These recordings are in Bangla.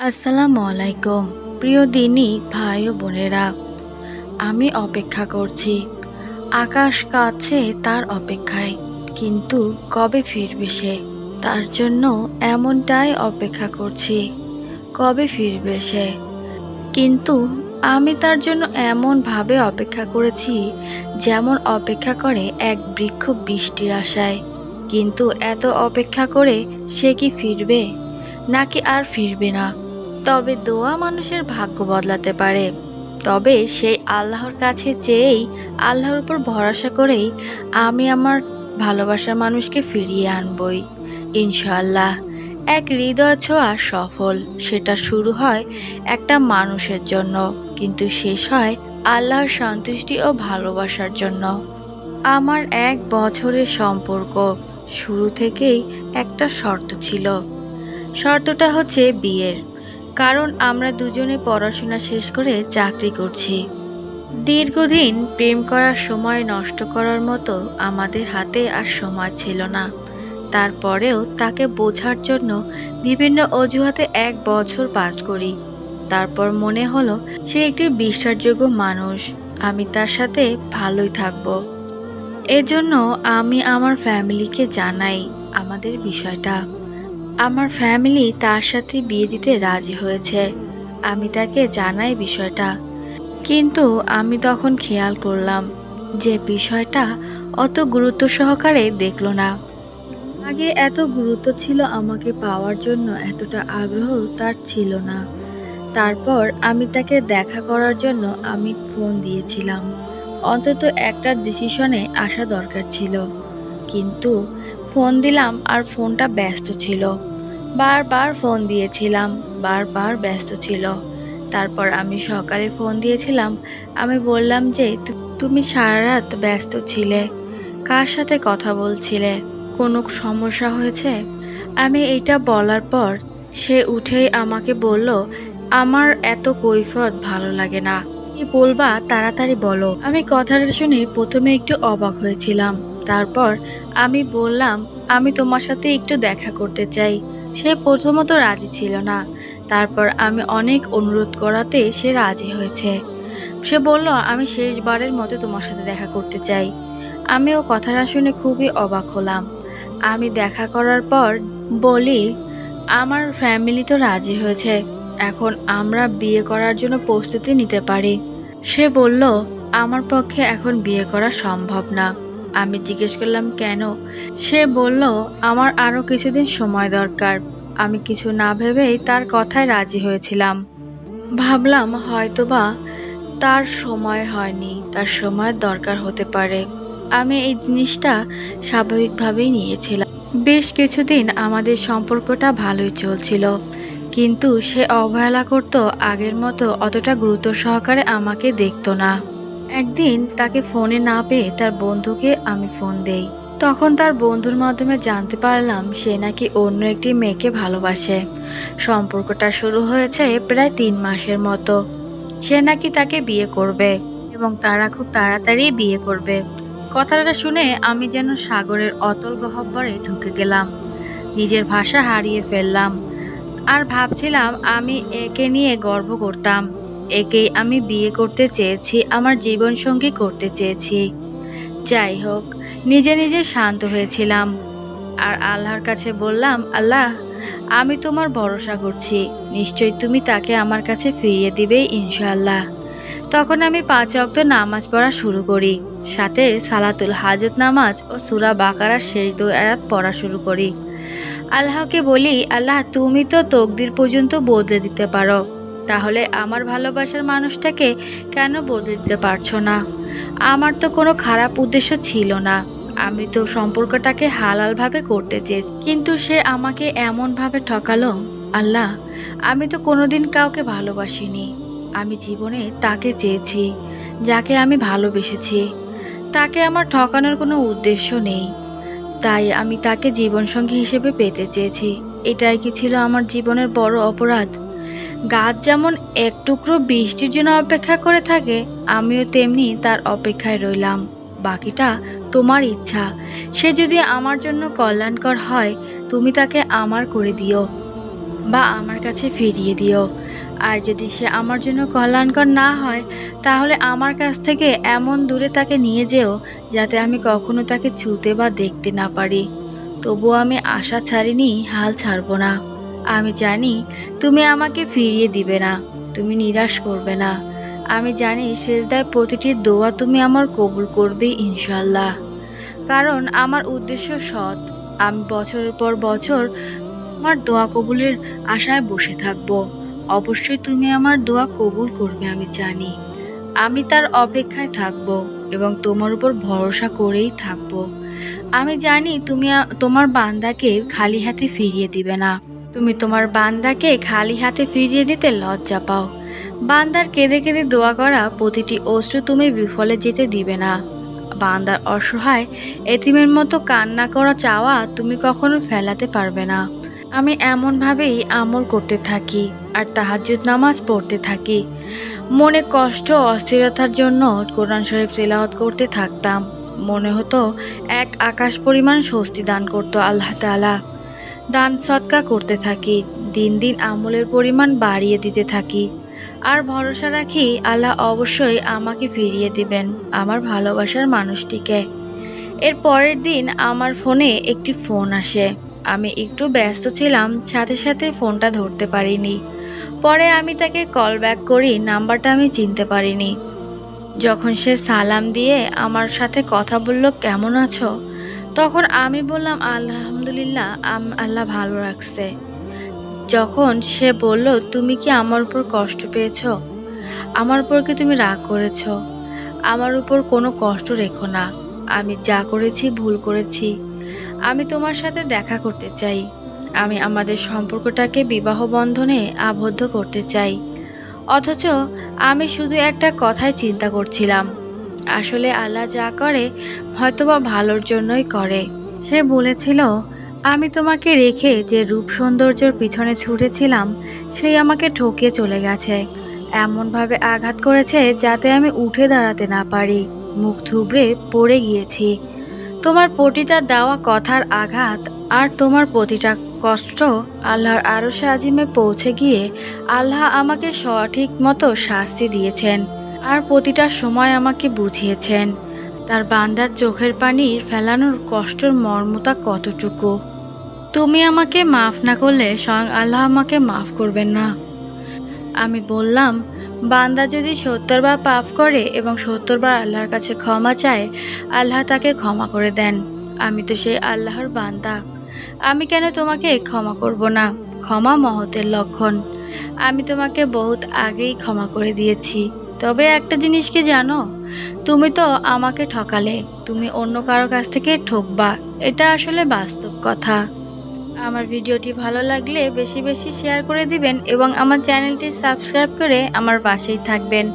আসসালামু আলাইকুম, প্রিয় দিনী ভাই ও বোনেরা। আমি অপেক্ষা করছি। আকাশ কাছে তার অপেক্ষায়, কিন্তু কবে ফিরবে সে? তার জন্য এমনটাই অপেক্ষা করছি, কবে ফিরবে সে? কিন্তু আমি তার জন্য এমনভাবে অপেক্ষা করেছি, যেমন অপেক্ষা করে এক বৃক্ষ বৃষ্টির আশায়। কিন্তু এত অপেক্ষা করে সে কি ফিরবে? নাকি আর ফিরবে না? তবে দোয়া মানুষের ভাগ্য বদলাতে পারে। তবে সেই আল্লাহর কাছে চেয়েই, আল্লাহর উপর ভরসা করেই আমি আমার ভালোবাসার মানুষকে ফিরিয়ে আনবই। ইনশাল্লাহ এক হৃদয় ছোঁয়া সফল, সেটা শুরু হয় একটা মানুষের জন্য, কিন্তু শেষ হয় আল্লাহর সন্তুষ্টি ও ভালোবাসার জন্য। আমার এক বছরের সম্পর্ক শুরু থেকেই একটা শর্ত ছিল। শর্তটা হচ্ছে বিয়ের। কারণ আমরা দুজনে পড়াশোনা শেষ করে চাকরি করছি। দীর্ঘদিন প্রেম করার সময় নষ্ট করার মতো আমাদের হাতে আর সময় ছিল না। তারপরেও তাকে বোঝার জন্য বিভিন্ন অজুহাতে এক বছর পাস করি। তারপর মনে হলো সে একটি বিশ্বাসযোগ্য মানুষ। আমি তার সাথে ভালোই থাকব। এজন্য আমি আমার ফ্যামিলিকে জানাই আমাদের বিষয়টা। আমার ফ্যামিলি তার সাথে বিয়ে দিতে রাজি হয়েছে। আমি তাকে জানাই বিষয়টা। কিন্তু আমি তখন খেয়াল করলাম যে বিষয়টা অত গুরুত্ব সহকারে দেখল না। আগে এত গুরুত্ব ছিল আমাকে পাওয়ার জন্য এতটা আগ্রহ তার ছিল না। তারপর আমি তাকে দেখা করার জন্য আমি ফোন দিয়েছিলাম। অন্তত একটা ডিসিশনে আসা দরকার ছিল। কিন্তু ফোন দিলাম আর ফোনটা ব্যস্ত ছিল। বারবার ফোন দিয়েছিলাম, বারবার ব্যস্ত ছিল। তারপর আমি সকালে ফোন দিয়েছিলাম, আমি বললাম যে তুমি সারা রাত ব্যস্ত ছিলে, কার সাথে কথা বলছিলে, কোনো সমস্যা হয়েছে? আমি এইটা বলার পর সে উঠেই আমাকে বলল, আমার এত কৈফত ভালো লাগে না। কি বলবা, তাড়াতাড়ি বলো। আমি কথাটা শুনে প্রথমে একটু অবাক হয়েছিলাম। তারপর আমি বললাম, আমি তোমার সাথে একটু দেখা করতে চাই। সে প্রথমত রাজি ছিল না। তারপর আমি অনেক অনুরোধ করাতে সে রাজি হয়েছে। সে বলল, আমি শেষবারের মতো তোমার সাথে দেখা করতে চাই। আমিও কথাটা শুনে খুবই অবাক হলাম। আমি দেখা করার পর বলি, আমার ফ্যামিলি তো রাজি হয়েছে। এখন আমরা বিয়ে করার জন্য প্রস্তুতি নিতে পারি। সে বলল, আমার পক্ষে এখন বিয়ে করা সম্ভব না। আমি জিজ্ঞেস করলাম, কেন? সে বলল, আমার আরও কিছুদিন সময় দরকার। আমি কিছু না ভেবেই তার কথায় রাজি হয়েছিলাম। ভাবলাম হয়তোবা তার সময় হয়নি, তার সময়ের দরকার হতে পারে। আমি এই জিনিসটা স্বাভাবিকভাবেই নিয়েছিলাম। বেশ কিছুদিন আমাদের সম্পর্কটা ভালোই চলছিল, কিন্তু সে অবহেলা করতো আগের মতো অতটা গুরুত্ব সহকারে আমাকে দেখতো না। একদিন তাকে ফোনে না পেয়ে তার বন্ধুকে আমি ফোন দেই। তখন তার বন্ধুর মাধ্যমে জানতে পারলাম সে নাকি অন্য একটি মেয়েকে ভালোবাসে। সম্পর্কটা শুরু হয়েছে প্রায় তিন মাসের মতো। সে নাকি তাকে বিয়ে করবে এবং তারা খুব তাড়াতাড়ি বিয়ে করবে। কথাটা শুনে আমি যেন সাগরের অতল গহ্বরে ঢুকে গেলাম। নিজের ভাষা হারিয়ে ফেললাম। আর ভাবছিলাম আমি একে নিয়ে গর্ব করতাম। একেই আমি বিয়ে করতে চেয়েছি, আমার জীবনসঙ্গী করতে চেয়েছি। যাই হোক, নিজে নিজে শান্ত হয়েছিলাম। আর আল্লাহর কাছে বললাম, আল্লাহ, আমি তোমার ভরসা করছি। নিশ্চয়ই তুমি তাকে আমার কাছে ফিরিয়ে দিবে ইনশাল্লাহ তখন আমি পাঁচ অক্ত নামাজ পড়া শুরু করি। সাথে সালাতুল হাজত নামাজ ও সুরা বাকারার শেষ দু আয়াত পড়া শুরু করি। আল্লাহকে বলি, আল্লাহ, তুমি তো তকদির পর্যন্ত বদলে দিতে পারো। তাহলে আমার ভালোবাসার মানুষটাকে কেন বদলে দিতে পারছ না? আমার তো কোনো খারাপ উদ্দেশ্য ছিল না। আমি তো সম্পর্কটাকে হালালভাবে করতে চেয়েছি। কিন্তু সে আমাকে এমনভাবে ঠকালো? আল্লাহ, আমি তো কোনোদিন কাউকে ভালোবাসিনি। আমি জীবনে তাকে চেয়েছি, যাকে আমি ভালোবেসেছি। তাকে আমার ঠকানোর কোনো উদ্দেশ্য নেই। তাই আমি তাকে জীবনসঙ্গী হিসেবে পেতে চেয়েছি। এটাই কি ছিল আমার জীবনের বড় অপরাধ? গাছ যেমন এক টুকরো বৃষ্টির জন্য অপেক্ষা করে থাকে, আমিও তেমনি তার অপেক্ষায় রইলাম। বাকিটা তোমার ইচ্ছা। সে যদি আমার জন্য কল্যাণকর হয়, তুমি তাকে আমার করে দিও বা আমার কাছে ফিরিয়ে দিও। আর যদি সে আমার জন্য কল্যাণকর না হয়, তাহলে আমার কাছ থেকে এমন দূরে তাকে নিয়ে যেও, যাতে আমি কখনো তাকে ছুতে বা দেখতে না পারি। তবুও আমি আশা ছাড়িনি, হাল ছাড়বো না। আমি জানি তুমি আমাকে ফিরিয়ে দিবে না, তুমি নিরাশ করবে না। আমি জানি শেষদায় প্রতিটি দোয়া তুমি আমার কবুল করবে ইনশাল্লাহ কারণ আমার উদ্দেশ্য সৎ। আমি বছরের পর বছর আমার দোয়া কবুলের আশায় বসে থাকব। অবশ্যই তুমি আমার দোয়া কবুল করবে, আমি জানি। আমি তার অপেক্ষায় থাকব এবং তোমার উপর ভরসা করেই থাকব। আমি জানি তুমি তোমার বান্দাকে খালি হাতে ফিরিয়ে দিবে না। তুমি তোমার বান্দাকে খালি হাতে ফিরিয়ে দিতে লজ্জা পাও। বান্দার কেঁদে কেঁদে দোয়া করা প্রতিটি অশ্রু তুমি বিফলে যেতে দিবে না। বান্দার অসহায় এতিমের মতো কান্না করা চাওয়া তুমি কখনো ফেলাতে পারবে না। আমি এমনভাবেই আমল করতে থাকি আর তাহাজ্জুদ নামাজ পড়তে থাকি। মনে কষ্ট অস্থিরতার জন্য কোরআন শরীফ তেলাওয়াত করতে থাকতাম। মনে হতো এক আকাশ পরিমাণ স্বস্তি দান করতো আল্লাহ তাআলা। দান সৎকা করতে থাকি। দিন দিন আমলের পরিমাণ বাড়িয়ে দিতে থাকি। আর ভরসা রাখি আল্লাহ অবশ্যই আমাকে ফিরিয়ে দিবেন, আমার ভালোবাসার মানুষটিকে। এর পরের দিন আমার ফোনে একটি ফোন আসে। আমি একটু ব্যস্ত ছিলাম, সাথে সাথে ফোনটা ধরতে পারিনি। পরে আমি তাকে কল ব্যাক করি, নাম্বারটা আমি চিনতে পারিনি। যখন সে সালাম দিয়ে আমার সাথে কথা বলল, কেমন আছো? তখন আমি বললাম, আলহামদুলিল্লাহ আল্লাহ ভালো রাখছে। যখন সে বলল, তুমি কি আমার উপর কষ্ট পেয়েছ? আমার উপর কি তুমি রাগ করেছ? আমার উপর কোনো কষ্ট রেখো না। আমি যা করেছি, ভুল করেছি। আমি তোমার সাথে দেখা করতে চাই। আমি আমাদের সম্পর্কটাকে বিবাহ বন্ধনে আবদ্ধ করতে চাই। অথচ আমি শুধু একটা কথাই চিন্তা করছিলাম। আসলে আল্লাহ যা করে, হয়তোবা ভালোর জন্যই করে। সে বলেছিল, আমি তোমাকে রেখে যে রূপ সৌন্দর্যের পিছনে ছুটেছিলাম, সেই আমাকে ঠকিয়ে চলে গেছে। এমনভাবে আঘাত করেছে যাতে আমি উঠে দাঁড়াতে না পারি। মুখ থুবড়ে পড়ে গিয়েছি। তোমার প্রতিটা দেওয়া কথার আঘাত আর তোমার প্রতিটা কষ্ট আল্লাহর আরশে আজিমে পৌঁছে গিয়ে আল্লাহ আমাকে সঠিক মতো শাস্তি দিয়েছেন। আর প্রতিটা সময় আমাকে বুঝিয়েছেন। তার বান্দার চোখের পানি ফেলানোর কষ্টর মর্মতা কতটুকু? তুমি আমাকে মাফ না করলে স্বয়ং আল্লাহ আমাকে মাফ করবেন না। আমি বললাম, বান্দা যদি সত্তর বার পাপ করে এবং সত্তর বার আল্লাহর কাছে ক্ষমা চায়, আল্লাহ তাকে ক্ষমা করে দেন। আমি তো সেই আল্লাহর বান্দা। আমি কেন তোমাকে ক্ষমা করব না? ক্ষমা মহতের লক্ষণ। আমি তোমাকে বহুত আগেই ক্ষমা করে দিয়েছি। তবে একটা জিনিস কি জানো? তুমি তো আমাকে ঠকালে, তুমি অন্য কারও কাছ থেকে ঠকবা, এটা আসলে বাস্তব কথা। আমার ভিডিওটি ভালো লাগলে বেশি বেশি শেয়ার করে দিবেন এবং আমার চ্যানেলটি সাবস্ক্রাইব করে আমার পাশেই থাকবেন।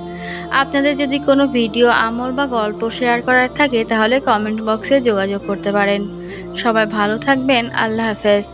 আপনাদের যদি কোনো ভিডিও, আমল বা গল্প শেয়ার করার থাকে, তাহলে কমেন্ট বক্সে যোগাযোগ করতে পারেন। সবাই ভালো থাকবেন, আল্লাহ হাফেজ।